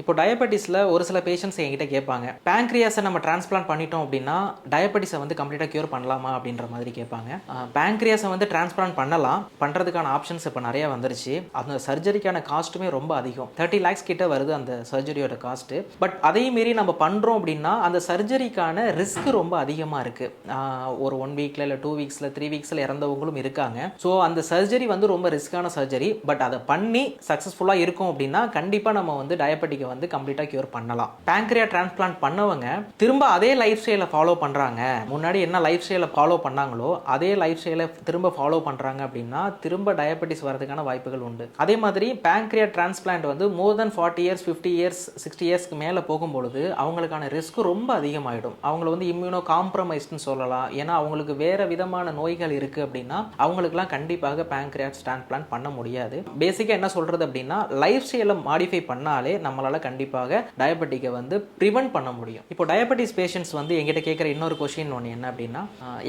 இப்போ டயபெட்டிஸில் ஒரு சில பேஷண்ட்ஸ் என்கிட்ட கேட்பாங்க பேங்க்ரியாஸை நம்ம டிரான்ஸ்பிளான்ட் பண்ணிட்டோம் அப்படின்னா டயபெட்டிஸை வந்து கம்ப்ளீட்டாக க்யூர் பண்ணலாமா அப்படின்ற மாதிரி கேட்பாங்க. பேங்க்ரியாஸை வந்து டிரான்ஸ்பிளான்ட் பண்ணலாம் பண்ணுறதுக்கான ஆப்ஷன்ஸ் இப்போ நிறையா வந்துருச்சு. அந்த சர்ஜரிக்கான காஸ்ட்டுமே ரொம்ப அதிகம். தேர்ட்டி லேக்ஸ் கிட்ட வருது அந்த சர்ஜரியோட காஸ்ட்டு பட் அதையும் மீறி நம்ம பண்ணுறோம் அப்படின்னா அந்த சர்ஜரிக்கான ரிஸ்க் ரொம்ப அதிகமாக இருக்குது ஒரு ஒன் வீக்கில் இல்லை டூ வீக்ஸில் த்ரீ வீக்ஸில் இறந்தவங்களும் இருக்காங்க. ஸோ அந்த சர்ஜரி வந்து ரொம்ப ரிஸ்க்கான சர்ஜரி பட் அதை பண்ணி சக்ஸஸ்ஃபுல்லாக இருக்கும் அப்படின்னா கண்டிப்பாக நம்ம வந்து நீங்கள் வந்து கம்ப்ளீட்டாக க்யூர் பண்ணலாம். பேங்க்ரியா டிரான்ஸ்பிளான்ட் பண்ணவங்க திரும்ப அதே லைஃப் ஸ்டைலை ஃபாலோ பண்ணுறாங்க முன்னாடி என்ன லைஃப் ஸ்டைலை ஃபாலோ பண்ணாங்களோ அதே லைஃப் ஸ்டைலை திரும்ப ஃபாலோ பண்ணுறாங்க அப்படின்னா திரும்ப டயபெட்டிஸ் வரதுக்கான வாய்ப்புகள் உண்டு. அதே மாதிரி பேங்க்ரியா டிரான்ஸ்பிளான்ட் வந்து more than forty years fifty years sixty இயர்ஸ்க்கு மேலே போகும்பொழுது அவங்களுக்கான ரிஸ்க் ரொம்ப அதிகமாகிடும் அவங்கள வந்து இம்யூனோ காம்ப்ரமைஸ்ட்னு சொல்லலாம். ஏன்னா அவங்களுக்கு வேறு விதமான நோய்கள் இருக்குது அப்படின்னா அவங்களுக்குலாம் கண்டிப்பாக பேங்க்ரியாஸ் டிரான்ஸ்பிளான்ட் பண்ண முடியாது. பேசிக்காக என்ன சொல்கிறது அப்படின்னா லைஃப் ஸ்டைலை மாடிஃபை பண்ணாலே நம்மளால் கண்டிப்பாக டயபெட்டிக்கை வந்து ப்ரிவென்ட் பண்ண முடியும். இப்போ டயபெட்டிஸ் பேஷண்ட்ஸ் வந்து எங்கிட்ட கேட்குற இன்னொரு கொஷின் ஒன்று என்ன அப்படின்னா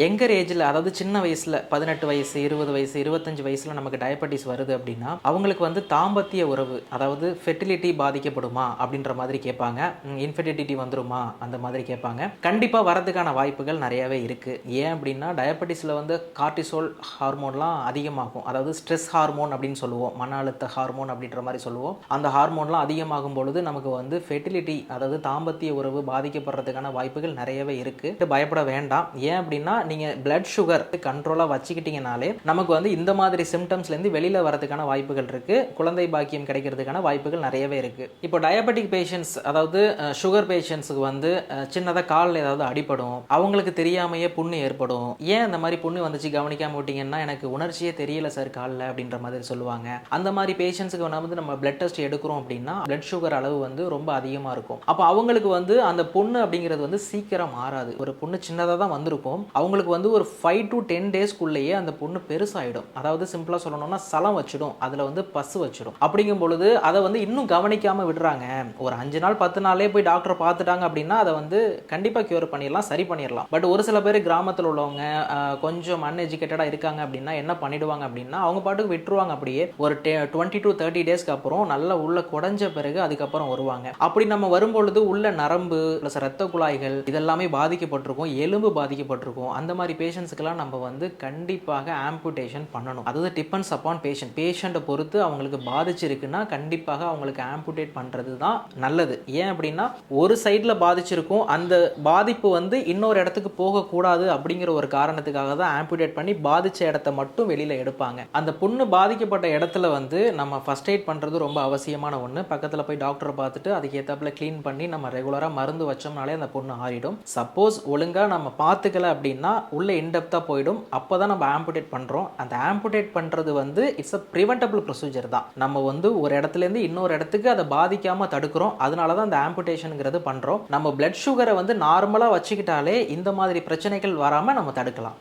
எங்கர் ஏஜில் அதாவது சின்ன வயசில் பதினெட்டு வயசு இருபது வயசு இருபத்தஞ்சு வயசில் நமக்கு டயபெட்டிஸ் வருது அப்படின்னா அவங்களுக்கு வந்து தாம்பத்திய உறவு அதாவது ஃபெர்டிலிட்டி பாதிக்கப்படுமா அப்படின்ற மாதிரி கேட்பாங்க. இன்ஃபெர்டிலிட்டி வந்துருமா அந்த மாதிரி கேட்பாங்க. கண்டிப்பாக வரதுக்கான வாய்ப்புகள் நிறையவே இருக்குது ஏன் அப்படின்னா டயபெட்டிஸில் வந்து கார்டிசோல் ஹார்மோன்லாம் அதிகமாகும். அதாவது ஸ்ட்ரெஸ் ஹார்மோன் அப்படின்னு சொல்லுவோம். மன அழுத்த ஹார்மோன் அப்படின்ற மாதிரி சொல்லுவோம். அந்த ஹார்மோன்லாம் அதிகமாகும் பொழுது நமக்கு வந்து ஃபெர்டிலிட்டி அதாவது தாம்பத்திய உறவு பாதிக்கப்படுறதுக்கான வாய்ப்புகள் நிறையவே இருக்குது பயப்பட வேண்டாம். ஏன் அப்படின்னா நீங்கள் பிளட் சுகர் கண்ட்ரோலாக வச்சுக்கிட்டீங்கனாலே நமக்கு வந்து இந்த மாதிரி சிம்டம்ஸ்லேருந்து வெளியில் வரதுக்கான வாய்ப்புகள் இருக்குது குழந்தை பாக்கியம் கிடைக்கிறதுக்கான வாய்ப்புகள் நிறையவே இருக்குது இப்போ டயபெட்டிக் பேஷண்ட்ஸ் அதாவது சுகர் பேஷண்ட்ஸுக்கு வந்து சின்னதாக காலில் ஏதாவது அடிபடும். அவங்களுக்கு தெரியாமையே புண்ணு ஏற்படும். ஏன் அந்த மாதிரி புண்ணு வந்துச்சு கவனிக்காம விட்டீங்கன்னா எனக்கு உணர்ச்சியே தெரியல சார் காலில் அப்படின்ற மாதிரி சொல்லுவாங்க. அந்த மாதிரி பேஷண்ட்ஸுக்கு வந்து நம்ம பிளட் டெஸ்ட் எடுக்கிறோம் அப்படின்னா பிளட் சுகர் அளவு வந்து ரொம்ப அதிகமாக இருக்கும். அப்போ அவங்களுக்கு வந்து அந்த பொண்ணு அப்படிங்கிறது வந்து சீக்கிரம் மாறாது. ஒரு பொண்ணு சின்னதாக தான் வந்திருக்கும். அவங்களுக்கு வந்து ஒரு ஃபைவ் டு டென் டேஸ்க்குள்ளேயே அந்த பொண்ணு பெருசாயிடும். அதாவது சிம்பிளாக சொல்லணும்னா சலம் வச்சிடும். அதில் வந்து பஸ் வச்சிடும். அப்படிங்கும் பொழுது அதை வந்து இன்னும் கவனிக்காமல் விடுறாங்க. ஒரு அஞ்சு நாள் பத்து நாளே போய் டாக்டரை பார்த்துட்டாங்க அப்படின்னா அதை வந்து கண்டிப்பாக க்யூர் பண்ணிடலாம் சரி பண்ணிடலாம். பட் ஒரு சில பேர் கிராமத்தில் உள்ளவங்க கொஞ்சம் அன்எஜுகேட்டடாக இருக்காங்க அப்படின்னா என்ன பண்ணிடுவாங்க அப்படின்னா அவங்க பாட்டுக்கு விட்டுருவாங்க அப்படியே. ஒரு டுவெண்ட்டி டு தேர்ட்டி டேஸ்க்கு அப்புறம் நல்லா உள்ள குடஞ்ச பிறகு அதுக்கப்புறம் அப்புறம் வருவாங்க. அப்படி நம்ம வரும்பொழுது உள்ள நரம்பு ப்ளஸ் ரத்த குழாய்கள் இதெல்லாமே பாதிக்கப்பட்டிருக்கும். எலும்பு பாதிக்கப்பட்டிருக்கும். அந்த மாதிரி பேஷண்ட்ஸுக்கெல்லாம் நம்ம வந்து கண்டிப்பாக ஆம்புடேஷன் பண்ணணும். அதாவது டிபெண்ட்ஸ் அப்பான் பேஷண்ட் பேஷண்ட்டை பொறுத்து அவங்களுக்கு பாதிச்சிருக்குன்னா கண்டிப்பாக அவங்களுக்கு ஆம்புடேட் பண்ணுறது தான் நல்லது. ஏன் அப்படின்னா ஒரு சைடில் பாதிச்சிருக்கும். அந்த பாதிப்பு வந்து இன்னொரு இடத்துக்கு போகக்கூடாது அப்படிங்கிற ஒரு காரணத்துக்காக தான் ஆம்புடேட் பண்ணி பாதித்த இடத்த மட்டும் வெளியில் எடுப்பாங்க. அந்த புண்ணு பாதிக்கப்பட்ட இடத்துல வந்து நம்ம ஃபர்ஸ்ட் எய்ட் பண்ணுறது ரொம்ப அவசியமான ஒன்று பக்கத்தில் போய் டாக்டர் பார்த்துட்டு அதுக்கு ஏற்றாப்புல க்ளீன் பண்ணி நம்ம ரெகுலராக மருந்து வச்சோம்னாலே அந்த பொண்ணு ஆறிடும். சப்போஸ் ஒழுங்காக நம்ம பார்த்துக்கல அப்படின்னா உள்ளே இன்டெப்த்தாக போயிடும். அப்போ தான் நம்ம ஆம்புடேட் பண்ணுறோம் அந்த ஆம்புடேட் பண்ணுறது வந்து இட்ஸ் அ ப்ரிவென்டபிள் ப்ரொசீஜர் தான். நம்ம வந்து ஒரு இடத்துலேருந்து இன்னொரு இடத்துக்கு அதை பாதிக்காமல் தடுக்கிறோம். அதனால தான் அந்த ஆம்புடேஷனுங்கிறது பண்ணுறோம் நம்ம பிளட் சுகரை வந்து நார்மலாக வச்சுக்கிட்டாலே இந்த மாதிரி பிரச்சனைகள் வராமல் நம்ம தடுக்கலாம்.